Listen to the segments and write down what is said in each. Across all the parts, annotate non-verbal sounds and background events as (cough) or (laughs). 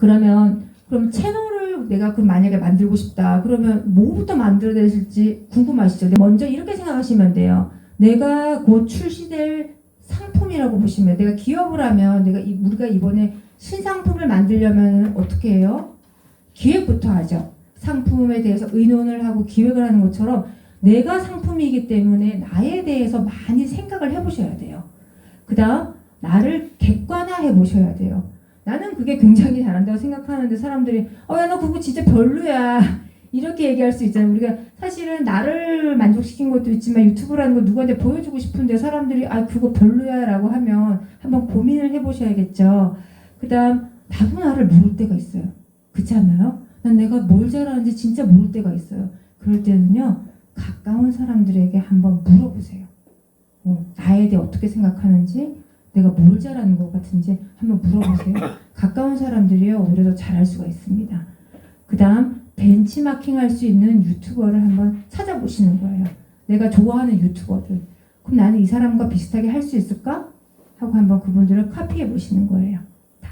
그러면 그럼 채널을 내가 그 만약에 만들고 싶다. 그러면 뭐부터 만들어야 될지 궁금하시죠? 먼저 이렇게 생각하시면 돼요. 내가 곧 출시될 상품이라고 보시면 내가 기업을 하면 내가 이, 우리가 이번에 신상품을 만들려면 어떻게 해요? 기획부터 하죠. 상품에 대해서 의논을 하고 기획을 하는 것처럼 내가 상품이기 때문에 나에 대해서 많이 생각을 해보셔야 돼요. 그 다음 나를 객관화해 보셔야 돼요. 나는 그게 굉장히 잘한다고 생각하는데 사람들이 어 야 너 그거 진짜 별로야 이렇게 얘기할 수 있잖아요. 우리가 사실은 나를 만족시킨 것도 있지만 유튜브라는 걸 누구한테 보여주고 싶은데 사람들이 아 그거 별로야라고 하면 한번 고민을 해보셔야겠죠. 그다음 나도 나를 모를 때가 있어요. 그렇지 않나요? 난 내가 뭘 잘하는지 진짜 모를 때가 있어요. 그럴 때는요 가까운 사람들에게 한번 물어보세요. 어, 나에 대해 어떻게 생각하는지 내가 뭘 잘하는 것 같은지 한번 물어보세요. 가까운 사람들이요 오히려 더 잘할 수가 있습니다. 그 다음 벤치마킹 할 수 있는 유튜버를 한번 찾아보시는 거예요. 내가 좋아하는 유튜버들. 그럼 나는 이 사람과 비슷하게 할 수 있을까? 하고 한번 그분들을 카피해 보시는 거예요. 다.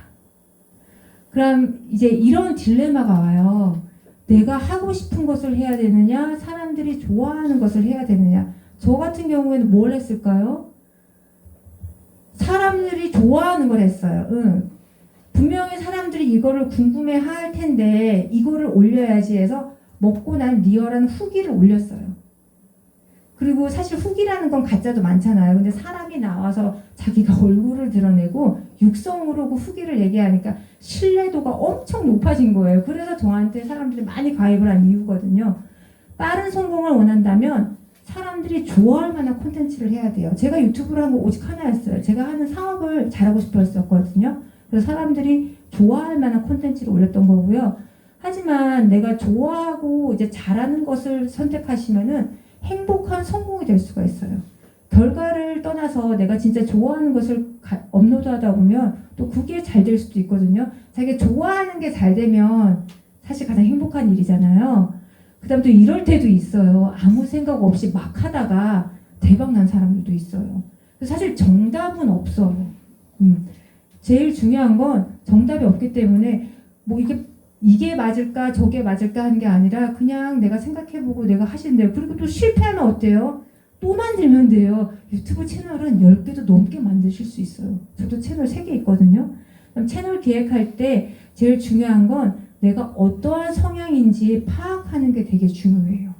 그럼 이제 이런 딜레마가 와요. 내가 하고 싶은 것을 해야 되느냐, 사람들이 좋아하는 것을 해야 되느냐. 저 같은 경우에는 뭘 했을까요? 사람들이 좋아하는 걸 했어요. 응. 분명히 사람들이 이거를 궁금해 할 텐데 이거를 올려야지 해서 먹고 난 리얼한 후기를 올렸어요. 그리고 사실 후기라는 건 가짜도 많잖아요. 근데 사람이 나와서 자기가 (laughs) 얼굴을 드러내고 육성으로 그 후기를 얘기하니까 신뢰도가 엄청 높아진 거예요. 그래서 저한테 사람들이 많이 가입을 한 이유거든요. 빠른 성공을 원한다면 사람들이 좋아할 만한 콘텐츠를 해야 돼요. 제가 유튜브를 한 거 오직 하나였어요. 제가 하는 사업을 잘하고 싶어 했었거든요. 그래서 사람들이 좋아할 만한 콘텐츠를 올렸던 거고요. 하지만 내가 좋아하고 이제 잘하는 것을 선택하시면은 행복한 성공이 될 수가 있어요. 결과를 떠나서 내가 진짜 좋아하는 것을 가- 업로드하다 보면 또 그게 잘 될 수도 있거든요. 자기가 좋아하는 게 잘 되면 사실 가장 행복한 일이잖아요. 그 다음 또 이럴 때도 있어요. 아무 생각 없이 막 하다가 대박 난 사람들도 있어요. 사실 정답은 없어요. 음. 제일 중요한 건 정답이 없기 때문에 뭐 이게 이게 맞을까 저게 맞을까 하는 게 아니라 그냥 내가 생각해보고 내가 돼요. 그리고 또 실패하면 어때요? 또 만들면 돼요. 유튜브 채널은 10개도 넘게 만드실 수 있어요. 저도 채널 3개 있거든요. 채널 기획할 때 제일 중요한 건 내가 어떠한 성향인지 파악하는 게 되게 중요해요.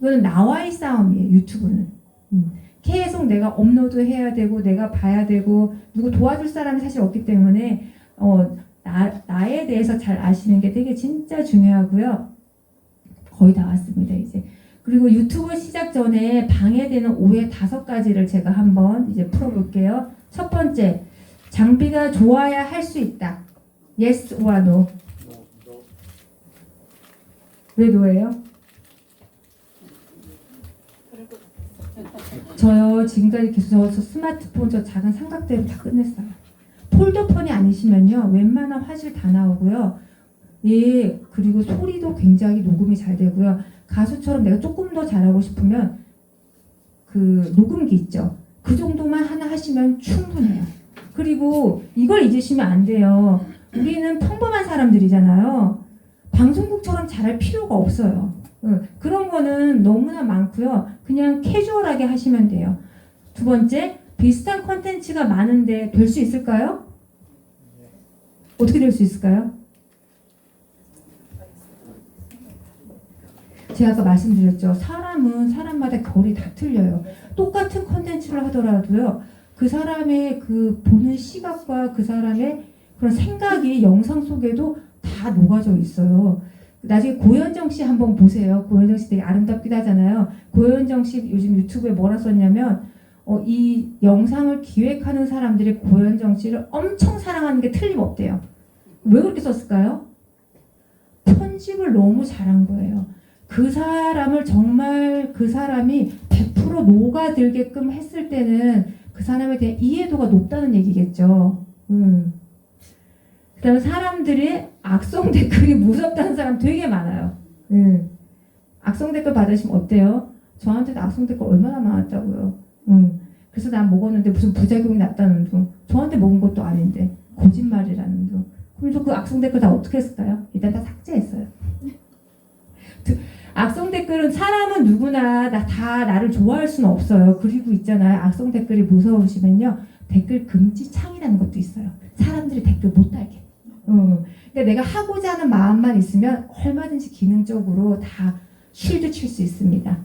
이거는 나와의 싸움이에요. 유튜브는. 음. 계속 내가 업로드 해야 되고 내가 봐야 되고 누구 도와줄 사람이 사실 없기 때문에 어, 나, 나에 대해서 잘 아시는 게 되게 진짜 중요하고요. 거의 다 왔습니다, 이제. 그리고 유튜브 시작 전에 방해되는 오해 다섯 가지를 제가 한번 이제 풀어볼게요. 첫 번째, 장비가 좋아야 할 수 있다. Yes or no. 왜 노예요? 저요 지금까지 계속 저 스마트폰 저 작은 삼각대로 다 끝냈어요. 폴더폰이 아니시면요 웬만한 화질 다 나오고요. 예 그리고 소리도 굉장히 녹음이 잘 되고요. 가수처럼 내가 조금 더 잘하고 싶으면 그 녹음기 있죠. 그 정도만 하나 하시면 충분해요. 그리고 이걸 잊으시면 안 돼요. 우리는 평범한 사람들이잖아요. 방송국처럼 잘할 필요가 없어요. 응, 그런 거는 너무나 많고요. 그냥 캐주얼하게 하시면 돼요. 두 번째, 비슷한 컨텐츠가 많은데 될 수 있을까요? 어떻게 될 수 있을까요? 제가 아까 말씀드렸죠. 사람은 사람마다 결이 다 틀려요. 똑같은 컨텐츠를 하더라도요. 그 사람의 그 보는 시각과 그 사람의 그런 생각이 영상 속에도 다 녹아져 있어요. 나중에 고현정 씨 한번 보세요. 고현정 씨 되게 아름답기도 하잖아요. 고현정 씨 요즘 유튜브에 뭐라 썼냐면 어, 이 영상을 기획하는 사람들이 고현정 씨를 엄청 사랑하는 게 틀림없대요. 왜 그렇게 썼을까요? 편집을 너무 잘한 거예요. 그 사람을 정말 그 사람이 100% 녹아들게끔 했을 때는 그 사람에 대한 이해도가 높다는 얘기겠죠. 음. 그 다음에 사람들이 악성 댓글이 무섭다는 사람 되게 많아요. 음. 악성 댓글 받으시면 어때요? 저한테도 악성 댓글 얼마나 많았다고요. 음. 그래서 난 먹었는데 무슨 부작용이 났다는 둥. 저한테 먹은 것도 아닌데 거짓말이라는 둥. 그럼 그분도 그 악성 댓글 다 어떻게 했을까요? 일단 다 삭제했어요. 두- 악성 댓글은 사람은 누구나 다, 다 나를 좋아할 수는 없어요. 그리고 있잖아요. 악성 댓글이 무서우시면요. 댓글 금지 창이라는 것도 있어요. 사람들이 댓글 못 달게. 어. 그러니까 내가 하고자 하는 마음만 있으면 얼마든지 기능적으로 다 쉴드 칠 수 있습니다.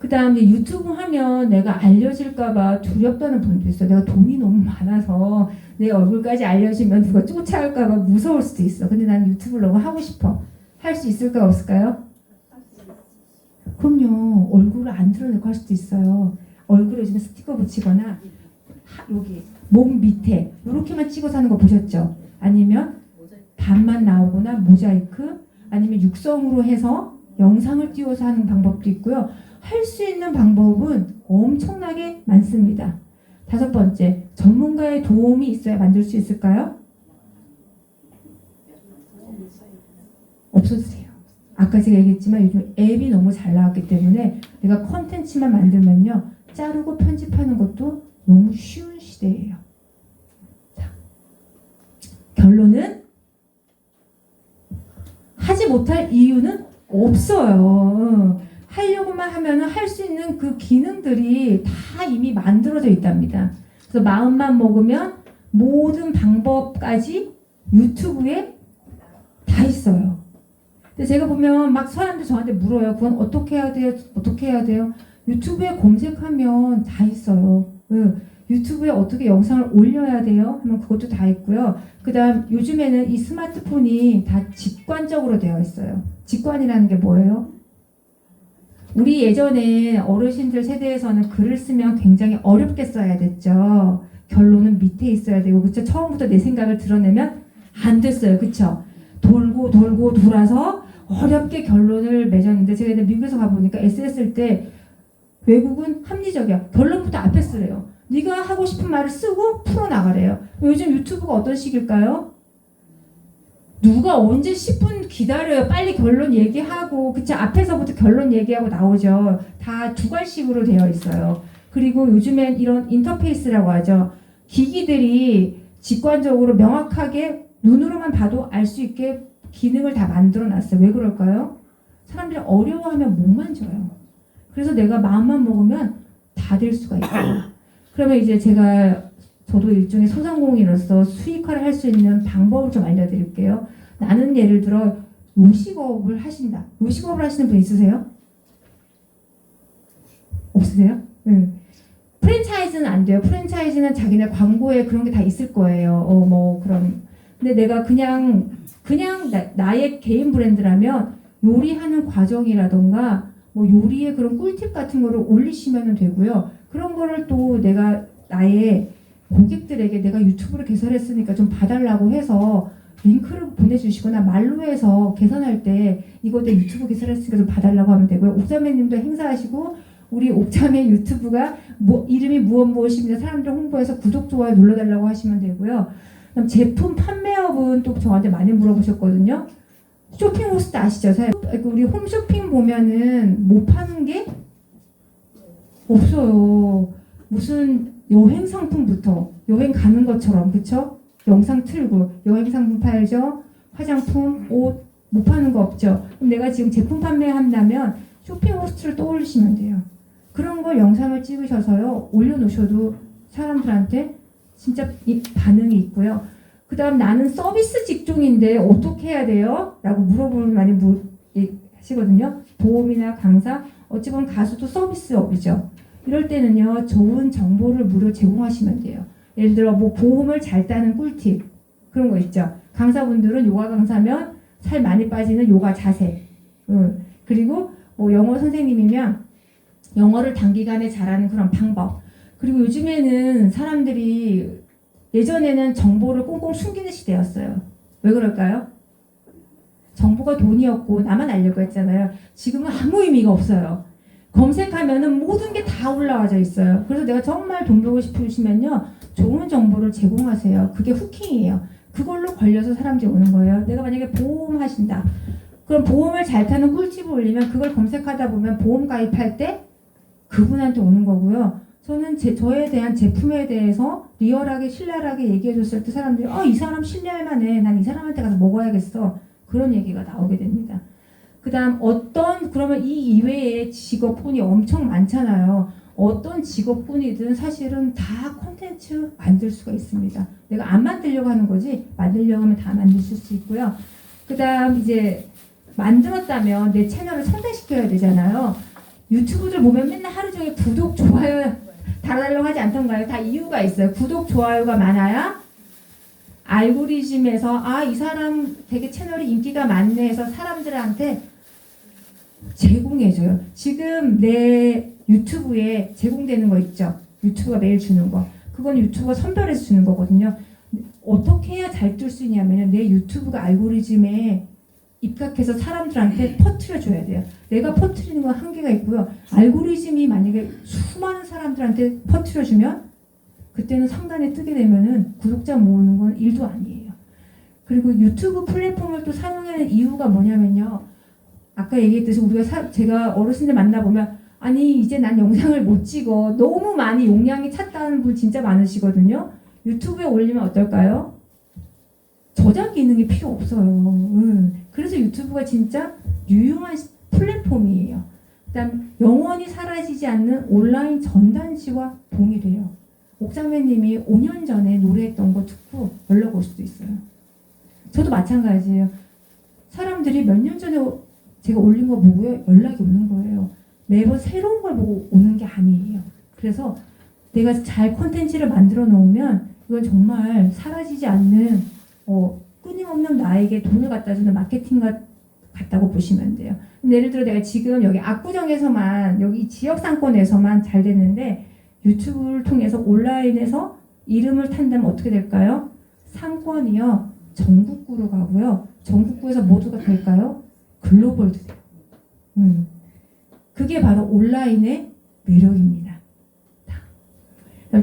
그 다음에 유튜브 하면 내가 알려질까봐 두렵다는 분도 있어요. 내가 돈이 너무 많아서 내 얼굴까지 알려지면 누가 쫓아올까봐 무서울 수도 있어. 근데 난 유튜브를 너무 하고 싶어. 할 수 있을까 없을까요? 그럼요. 얼굴을 안 드러내고 할 수도 있어요. 얼굴에 요즘 스티커 붙이거나 하- 여기 목 밑에 이렇게만 찍어서 하는 거 보셨죠? 아니면 반만 나오거나 모자이크 아니면 육성으로 해서 영상을 띄워서 하는 방법도 있고요. 할 수 있는 방법은 엄청나게 많습니다. 다섯 번째, 전문가의 도움이 있어야 만들 수 있을까요? 없어지세요. 아까 제가 얘기했지만 요즘 앱이 너무 잘 나왔기 때문에 내가 컨텐츠만 만들면요. 자르고 편집하는 것도 너무 쉬운 시대예요. 자, 결론은 하지 못할 이유는 없어요. 하려고만 하면은 할 수 있는 그 기능들이 다 이미 만들어져 있답니다. 그래서 마음만 먹으면 모든 방법까지 유튜브에 다 있어요. 근데 제가 보면 막 사람들 저한테 물어요. 그건 어떻게 해야 돼요? 어떻게 해야 돼요? 유튜브에 검색하면 다 있어요. 응. 유튜브에 어떻게 영상을 올려야 돼요? 하면 그것도 다 있고요. 그 다음 요즘에는 이 스마트폰이 다 직관적으로 되어 있어요. 직관이라는 게 뭐예요? 우리 예전에 어르신들 세대에서는 글을 쓰면 굉장히 어렵게 써야 됐죠. 결론은 밑에 있어야 되고, 그쵸? 처음부터 내 생각을 드러내면 안 됐어요. 그쵸? 돌고 돌고 돌아서 어렵게 결론을 맺었는데, 제가 미국에서 가보니까 에세이 쓸때 외국은 합리적이야. 결론부터 앞에 쓰래요. 네가 하고 싶은 말을 쓰고 풀어나가래요. 요즘 유튜브가 어떤 식일까요? 누가 언제 10분 기다려요. 빨리 결론 얘기하고 그치 앞에서부터 결론 얘기하고 나오죠. 다 두괄식으로 되어 있어요. 그리고 요즘엔 이런 인터페이스라고 하죠. 기기들이 직관적으로 명확하게 눈으로만 봐도 알 수 있게 기능을 다 만들어 놨어요. 왜 그럴까요? 사람들이 어려워하면 못 만져요. 그래서 내가 마음만 먹으면 다 될 수가 있어요. 그러면 이제 제가 저도 일종의 소상공인으로서 수익화를 할 수 있는 방법을 좀 알려드릴게요. 나는 예를 들어 요식업을 하신다. 요식업을 하시는 분 있으세요? 없으세요? 네. 프랜차이즈는 안 돼요. 프랜차이즈는 자기네 광고에 그런 게 다 있을 거예요. 어, 뭐 그런. 근데 내가 그냥 그냥 나, 나의 개인 브랜드라면 요리하는 과정이라던가 뭐 요리의 그런 꿀팁 같은 거를 올리시면 되고요. 그런 거를 또 내가 나의 고객들에게 내가 유튜브를 개설했으니까 좀 봐달라고 해서 링크를 보내주시거나 말로 해서 개선할 때 이거 내 유튜브 개설했으니까 좀 봐달라고 하면 되고요. 옥자매님도 행사하시고 우리 옥자매 유튜브가 뭐, 이름이 무엇 무엇입니다. 사람들 홍보해서 구독 좋아요 눌러달라고 하시면 되고요. 그럼 제품 판매업은 또 저한테 많이 물어보셨거든요. 쇼핑 호스트 아시죠? 사실 우리 홈쇼핑 보면은 못 파는 게 없어요. 무슨 여행 상품부터 여행 가는 것처럼 그쵸? 영상 틀고 여행 상품 팔죠. 화장품, 옷 못 파는 거 없죠. 그럼 내가 지금 제품 판매한다면 쇼핑 호스트를 떠올리시면 돼요. 그런 걸 영상을 찍으셔서요 올려놓으셔도 사람들한테 진짜 이 반응이 있고요. 그 다음 나는 서비스 직종인데 어떻게 해야 돼요? 라고 물어보는 많이 무, 예, 하시거든요. 보험이나 강사, 어찌 보면 가수도 서비스업이죠. 이럴 때는요, 좋은 정보를 무료 제공하시면 돼요. 예를 들어, 뭐, 보험을 잘 따는 꿀팁. 그런 거 있죠. 강사분들은 요가 강사면 살 많이 빠지는 요가 자세. 응. 그리고 뭐, 영어 선생님이면 영어를 단기간에 잘하는 그런 방법. 그리고 요즘에는 사람들이 예전에는 정보를 꽁꽁 숨기는 시대였어요. 왜 그럴까요? 정보가 돈이었고 나만 알려고 했잖아요. 지금은 아무 의미가 없어요. 검색하면은 모든 게 다 올라와져 있어요. 그래서 내가 정말 돈 벌고 싶으시면요. 좋은 정보를 제공하세요. 그게 후킹이에요. 그걸로 걸려서 사람들이 오는 거예요. 내가 만약에 보험 하신다. 그럼 보험을 잘 타는 꿀팁을 올리면 그걸 검색하다 보면 보험 가입할 때 그분한테 오는 거고요. 저는 제, 저에 대한 제품에 대해서 리얼하게 신랄하게 얘기해줬을 때 사람들이 어 이 사람 신뢰할 만해 난 이 사람한테 가서 먹어야겠어 그런 얘기가 나오게 됩니다. 그다음 어떤 그러면 이 이외에 직업군이 엄청 많잖아요. 어떤 직업군이든 사실은 다 콘텐츠 만들 수가 있습니다. 내가 안 만들려고 하는 거지 만들려고 하면 다 만들 수 있고요. 그다음 이제 만들었다면 내 채널을 성장시켜야 되잖아요. 유튜브들 보면 맨날 하루 종일 구독 좋아요 달아달라고 하지 않던가요? 다 이유가 있어요. 구독 좋아요가 많아야 알고리즘에서 아 이 사람 되게 채널이 인기가 많네 해서 사람들한테 제공해줘요. 지금 내 유튜브에 제공되는 거 있죠. 유튜브가 매일 주는 거. 그건 유튜브가 선별해서 주는 거거든요. 어떻게 해야 잘 뜰 수 있냐면 내 유튜브가 알고리즘에 입각해서 사람들한테 퍼트려 줘야 돼요. 내가 퍼트리는 건 한계가 있고요. 알고리즘이 만약에 수많은 사람들한테 퍼트려 주면 그때는 상단에 뜨게 되면은 구독자 모으는 건 일도 아니에요. 그리고 유튜브 플랫폼을 또 사용하는 이유가 뭐냐면요. 아까 얘기했듯이 우리가 사- 제가 어르신들 만나보면 아니 이제 난 영상을 못 찍어 너무 많이 용량이 찼다는 분 진짜 많으시거든요. 유튜브에 올리면 어떨까요? 저장 기능이 필요 없어요. 음. 그래서 유튜브가 진짜 유용한 시- 플랫폼이에요. 그다음 영원히 사라지지 않는 온라인 전단지와 동일해요. 옥상배님이 5년 전에 노래했던 거 듣고 연락 올 수도 있어요. 저도 마찬가지예요. 사람들이 몇 년 전에 제가 올린 거 보고요 연락이 오는 거예요. 매번 새로운 걸 보고 오는 게 아니에요. 그래서 내가 잘 콘텐츠를 만들어 놓으면 이건 정말 사라지지 않는 어, 끊임없는 나에게 돈을 갖다 주는 마케팅 같, 같다고 보시면 돼요. 예를 들어 내가 지금 여기 압구정에서만 여기 이 지역 상권에서만 잘 됐는데 유튜브를 통해서 온라인에서 이름을 탄다면 어떻게 될까요? 상권이요 전국구로 가고요. 전국구에서 모두가 될까요? 글로벌도 돼요. 음. 그게 바로 온라인의 매력입니다.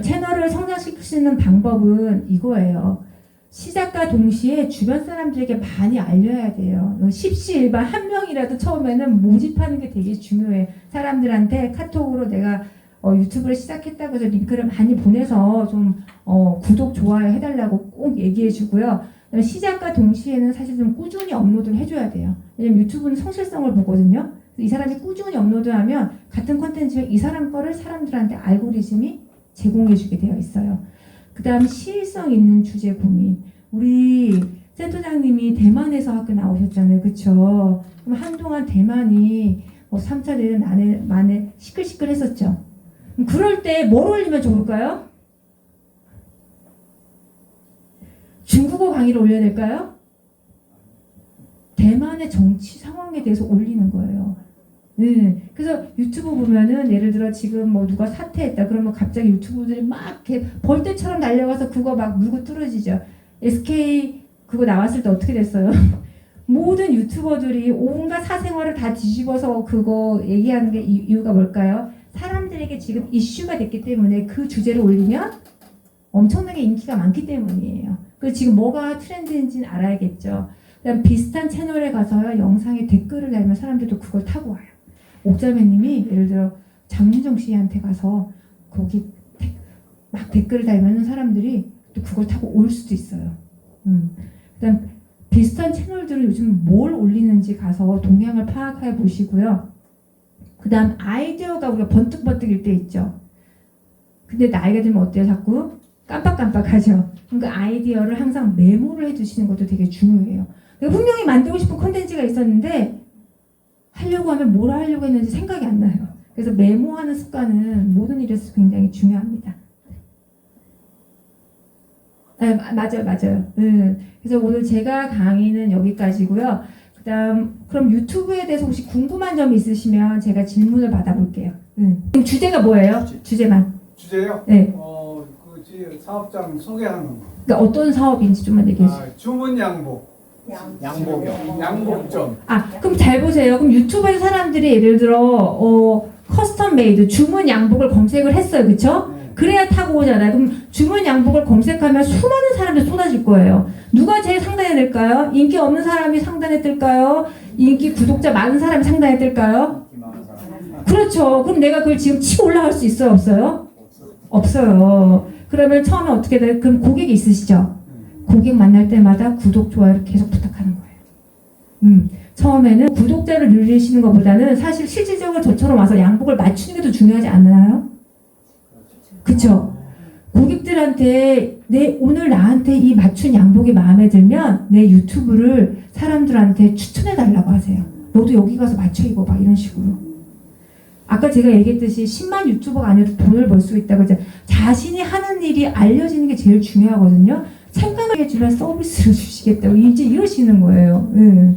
채널을 성장시킬 수 있는 방법은 이거예요. 시작과 동시에 주변 사람들에게 많이 알려야 돼요. 십시일반 한 명이라도 처음에는 모집하는 게 되게 중요해요. 사람들한테 카톡으로 내가 어, 유튜브를 시작했다고 해서 링크를 많이 보내서 좀 어, 구독, 좋아요 해달라고 꼭 얘기해 주고요. 시작과 동시에는 사실 좀 꾸준히 업로드를 해줘야 돼요. 왜냐면 유튜브는 성실성을 보거든요. 이 사람이 꾸준히 업로드하면 같은 콘텐츠를 이 사람 거를 사람들한테 알고리즘이 제공해주게 되어 있어요. 그 다음 시일성 있는 주제 고민. 우리 센터장님이 대만에서 학교 나오셨잖아요. 그쵸? 그럼 한동안 대만이 뭐 3차 대전 만에, 만에 시끌시끌 했었죠. 그럴 때 뭘 올리면 좋을까요? 중국어 강의를 올려야 될까요? 대만의 정치 상황에 대해서 올리는 거예요. 네. 그래서 유튜브 보면은 예를 들어 지금 뭐 누가 사퇴했다 그러면 갑자기 유튜브들이 막 이렇게 벌떼처럼 달려가서 그거 막 물고 뚫어지죠. SK 그거 나왔을 때 어떻게 됐어요? (laughs) 모든 유튜버들이 온갖 사생활을 다 뒤집어서 그거 얘기하는 게 이- 이유가 뭘까요? 사람들에게 지금 이슈가 됐기 때문에 그 주제를 올리면 엄청나게 인기가 많기 때문이에요. 그래서 지금 뭐가 트렌드인지는 알아야겠죠. 그다음 비슷한 채널에 가서요 영상에 댓글을 달면 사람들도 그걸 타고 와요. 옥자매님이 예를 들어 장윤정 씨한테 가서 거기 데- 막 댓글을 달면 사람들이 또 그걸 타고 올 수도 있어요. 음. 그다음 비슷한 채널들을 요즘 뭘 올리는지 가서 동향을 파악해 보시고요. 그다음 아이디어가 우리가 번뜩번뜩일 때 있죠. 근데 나이가 들면 어때요? 자꾸 깜빡깜빡하죠. 그 아이디어를 항상 메모를 해두시는 것도 되게 중요해요. 내가 분명히 만들고 싶은 콘텐츠가 있었는데 하려고 하면 뭘 하려고 했는지 생각이 안 나요. 그래서 메모하는 습관은 모든 일에서 굉장히 중요합니다. 네, 마- 맞아요, 맞아요. 음, 그래서 오늘 제가 강의는 여기까지고요. 그다음 그럼 유튜브에 대해서 혹시 궁금한 점 있으시면 제가 질문을 받아볼게요. 음. 그럼 주제가 뭐예요? 주제 만. 주제요? 네. 사업장 소개하는 거. 그러니까 어떤 사업인지 좀만 얘기해 주세요. 아, 주문 양복. 양복이요. 양복점. 아, 그럼 잘 보세요. 그럼 유튜브에서 사람들이 예를 들어 어, 커스텀 메이드 주문 양복을 검색을 했어요, 그렇죠? 네. 그래야 타고 오잖아요. 그럼 주문 양복을 검색하면 수많은 사람들이 쏟아질 거예요. 누가 제일 상단에 뜰까요? 인기 없는 사람이 상단에 뜰까요? 인기 구독자 많은 사람이 상단에 뜰까요? 그렇죠. 그럼 내가 그걸 지금 치고 올라갈 수 있어요, 없어요? 없어요. 그러면 처음에 어떻게 돼요? 그럼 고객이 있으시죠? 고객 만날 때마다 구독, 좋아요를 계속 부탁하는 거예요. 음, 처음에는 구독자를 늘리시는 것보다는 사실 실질적으로 저처럼 와서 양복을 맞추는 게 더 중요하지 않나요? 그쵸? 고객들한테 내 오늘 나한테 이 맞춘 양복이 마음에 들면 내 유튜브를 사람들한테 추천해 달라고 하세요. 너도 여기 가서 맞춰 입어봐 이런 식으로. 아까 제가 얘기했듯이 10만 유튜버가 아니어도 돈을 벌 수 있다고 이제 자신이 하는 일이 알려지는 게 제일 중요하거든요. 생각해 주면 서비스를 (laughs) 주시겠다고 이제 이러시는 거예요. 예.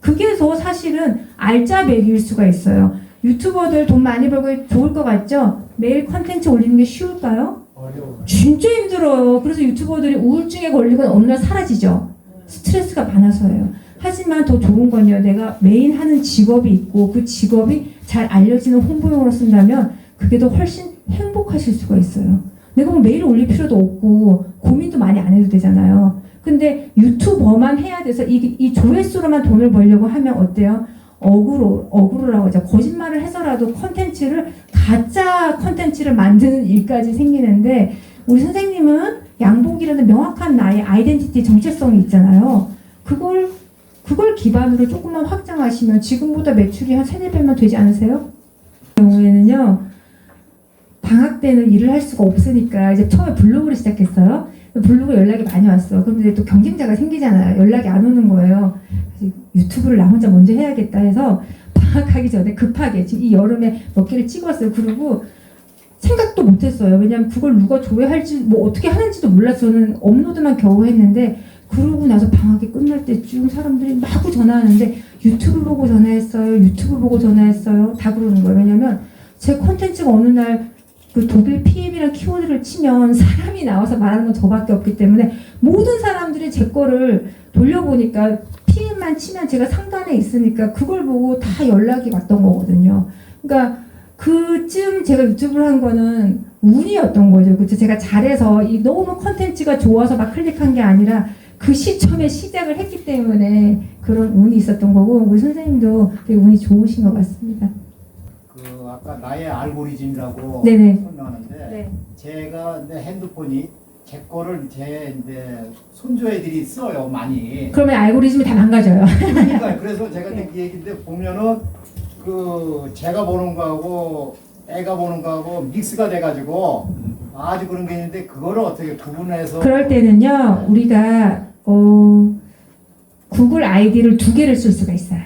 그게 더 사실은 알짜배기일 수가 있어요. 유튜버들 돈 많이 벌고 좋을 것 같죠? 매일 컨텐츠 올리는 게 쉬울까요? 어려워. 진짜 힘들어요. 그래서 유튜버들이 우울증에 걸리고 어느 날 사라지죠. 스트레스가 많아서예요. 하지만 더 좋은 건요. 내가 메인 하는 직업이 있고 그 직업이 잘 알려지는 홍보용으로 쓴다면 그게 더 훨씬 행복하실 수가 있어요. 내가 뭐 매일 올릴 필요도 없고 고민도 많이 안 해도 되잖아요. 근데 유튜버만 해야 돼서 이, 이 조회수로만 돈을 벌려고 하면 어때요? 억울로, 억울하고 하죠. 거짓말을 해서라도 컨텐츠를, 가짜 컨텐츠를 만드는 일까지 생기는데, 우리 선생님은 양복이라는 명확한 나의 아이덴티티 정체성이 있잖아요. 그걸, 그걸 기반으로 조금만 확장하시면 지금보다 매출이 한 3, 4배만 되지 않으세요? 경우에는요, 방학 때는 일을 할 수가 없으니까 이제 처음에 블로그를 시작했어요. 블로그 연락이 많이 왔어. 이제 또 경쟁자가 생기잖아요. 연락이 안 오는 거예요. 유튜브를 나 혼자 먼저 해야겠다 해서 (laughs) 방학하기 전에 급하게 지금 이 여름에 몇 개를 찍었어요. 그리고 생각도 못했어요. 왜냐면 그걸 누가 조회할지 뭐 어떻게 하는지도 몰라서 저는 업로드만 겨우 했는데 그러고 나서 방학이 끝날 때쯤 사람들이 마구 전화하는데 유튜브 보고 전화했어요. 유튜브 보고 전화했어요. 다 그러는 거예요. 왜냐면 제 콘텐츠가 어느 날 그 독일 PM이랑 키워드를 치면 사람이 나와서 말하는 건 저밖에 없기 때문에 모든 사람들이 제 거를 돌려보니까 PM만 치면 제가 상단에 있으니까 그걸 보고 다 연락이 왔던 거거든요. 그러니까 그쯤 제가 유튜브를 한 거는 운이었던 거죠. 그렇죠? 제가 잘해서 이 너무 컨텐츠가 좋아서 막 클릭한 게 아니라 그 시점에 시작을 했기 때문에 그런 운이 있었던 거고 우리 선생님도 되게 운이 좋으신 것 같습니다. 그 아까 나의 알고리즘이라고 네네. 설명하는데 네. 제가 내 핸드폰이 제 거를 제 이제 손주애들이 써요 많이. 그러면 알고리즘이 다 망가져요. 그러니까 (laughs) 그래서 제가 이 얘기인데 보면은 그 제가 보는 거하고 애가 보는 거하고 믹스가 돼가지고 아주 그런 게 있는데 그거를 어떻게 구분해서 그럴 때는요, 우리가 어, 구글 아이디를 두 개를 쓸 수가 있어요.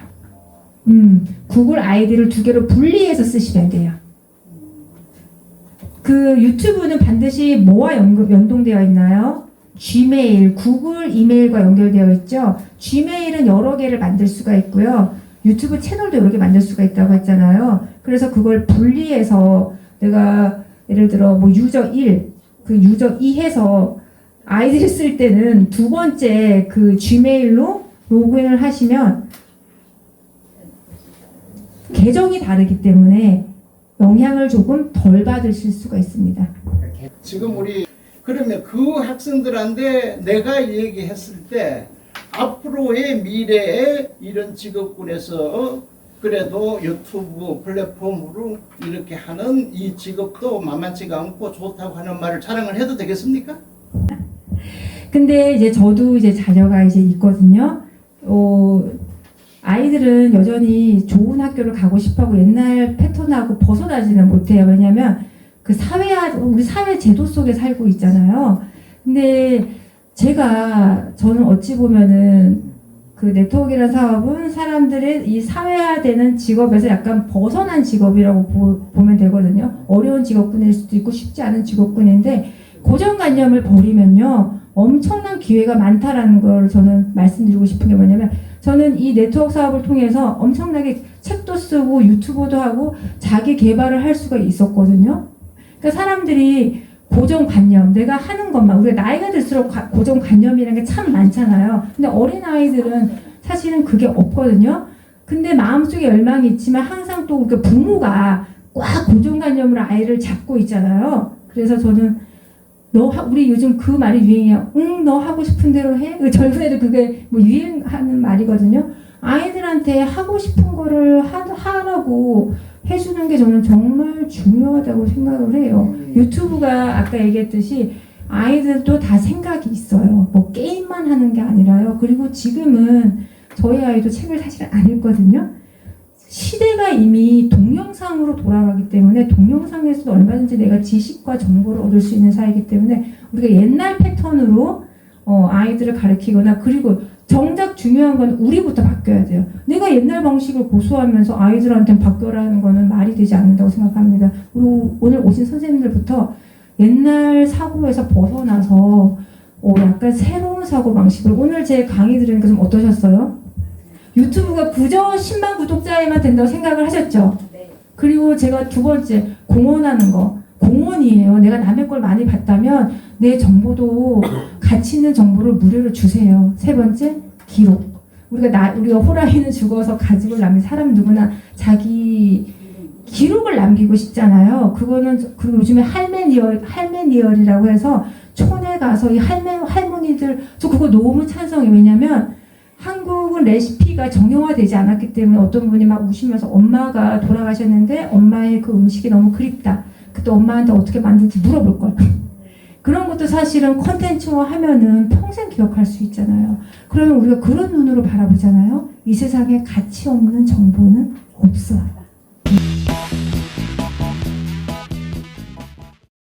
음, 구글 아이디를 두 개로 분리해서 쓰시면 돼요. 그 유튜브는 반드시 뭐와 연, 연동되어 있나요? Gmail, 구글 이메일과 연결되어 있죠. Gmail은 여러 개를 만들 수가 있고요. 유튜브 채널도 여러 개 만들 수가 있다고 했잖아요. 그래서 그걸 분리해서 내가 예를 들어 뭐 유저 1, 그 유저 2 해서 아이디를 쓸 때는 두 번째 그 Gmail로 로그인을 하시면 계정이 다르기 때문에 영향을 조금 덜 받으실 수가 있습니다. 지금 우리 그러면 그 학생들한테 내가 얘기했을 때 앞으로의 미래에 이런 직업군에서 그래도 유튜브 플랫폼으로 이렇게 하는 이 직업도 만만치가 않고 좋다고 하는 말을 자랑을 해도 되겠습니까? 근데 이제 저도 이제 자녀가 이제 있거든요. 어, 아이들은 여전히 좋은 학교를 가고 싶어하고 옛날 패턴하고 벗어나지는 못해요. 왜냐하면 그 사회화 우리 사회 제도 속에 살고 있잖아요. 근데 제가 저는 어찌 보면은 그 네트워크라는 사업은 사람들의 이 사회화되는 직업에서 약간 벗어난 직업이라고 보, 보면 되거든요. 어려운 직업군일 수도 있고 쉽지 않은 직업군인데 고정관념을 버리면요 엄청난 기회가 많다라는 걸 저는 말씀드리고 싶은 게 뭐냐면 저는 이 네트워크 사업을 통해서 엄청나게 책도 쓰고 유튜브도 하고 자기 개발을 할 수가 있었거든요. 그러니까 사람들이 고정관념, 내가 하는 것만, 우리가 나이가 들수록 가- 고정관념이라는 게 참 많잖아요. 근데 어린아이들은 사실은 그게 없거든요. 근데 마음속에 열망이 있지만 항상 또그 부모가 꽉 고정관념으로 아이를 잡고 있잖아요. 그래서 저는 너 하- 우리 요즘 그 말이 유행이야. 응, 너 하고 싶은 대로 해. 그 젊은 애들 그게 뭐 유행하는 말이거든요. 아이들한테 하고 싶은 거를 하, 하라고 해주는 게 저는 정말 중요하다고 생각을 해요. 유튜브가 아까 얘기했듯이 아이들도 다 생각이 있어요. 뭐 게임만 하는 게 아니라요. 그리고 지금은 저희 아이도 책을 사실 안 읽거든요. 시대가 이미 동 영상으로 돌아가기 때문에 동영상에서도 얼마든지 내가 지식과 정보를 얻을 수 있는 사이기 때문에 우리가 옛날 패턴으로 어, 아이들을 가르치거나 그리고 정작 중요한 건 우리부터 바뀌어야 돼요. 내가 옛날 방식을 고수하면서 아이들한테 바뀌어라는 거는 말이 되지 않는다고 생각합니다. 그리고 오늘 오신 선생님들부터 옛날 사고에서 벗어나서 어, 약간 새로운 사고 방식을 오늘 제 강의 들으니까 좀 어떠셨어요? 유튜브가 그저 10만 구독자에만 된다고 생각을 하셨죠? 그리고 제가 두 번째 공헌하는 거 공헌이에요. 내가 남의 걸 많이 봤다면 내 정보도 (coughs) 가치 있는 정보를 무료로 주세요. 세 번째 기록. 우리가 나 우리가 호랑이는 죽어서 가집을 남긴 사람 누구나 자기 기록을 남기고 싶잖아요. 그거는 그리고 요즘에 할매니얼 할매니얼이라고 해서 촌에 가서 이 할매 할머니들 저 그거 너무 찬성해. 왜냐면 한국은 레시피가 정형화되지 않았기 때문에 어떤 분이 막 우시면서 엄마가 돌아가셨는데 엄마의 그 음식이 너무 그립다. 그때 엄마한테 어떻게 만든지 물어볼 걸. (laughs) 그런 것도 사실은 컨텐츠화 하면은 평생 기억할 수 있잖아요. 그러면 우리가 그런 눈으로 바라보잖아요. 이 세상에 가치 없는 정보는 없어.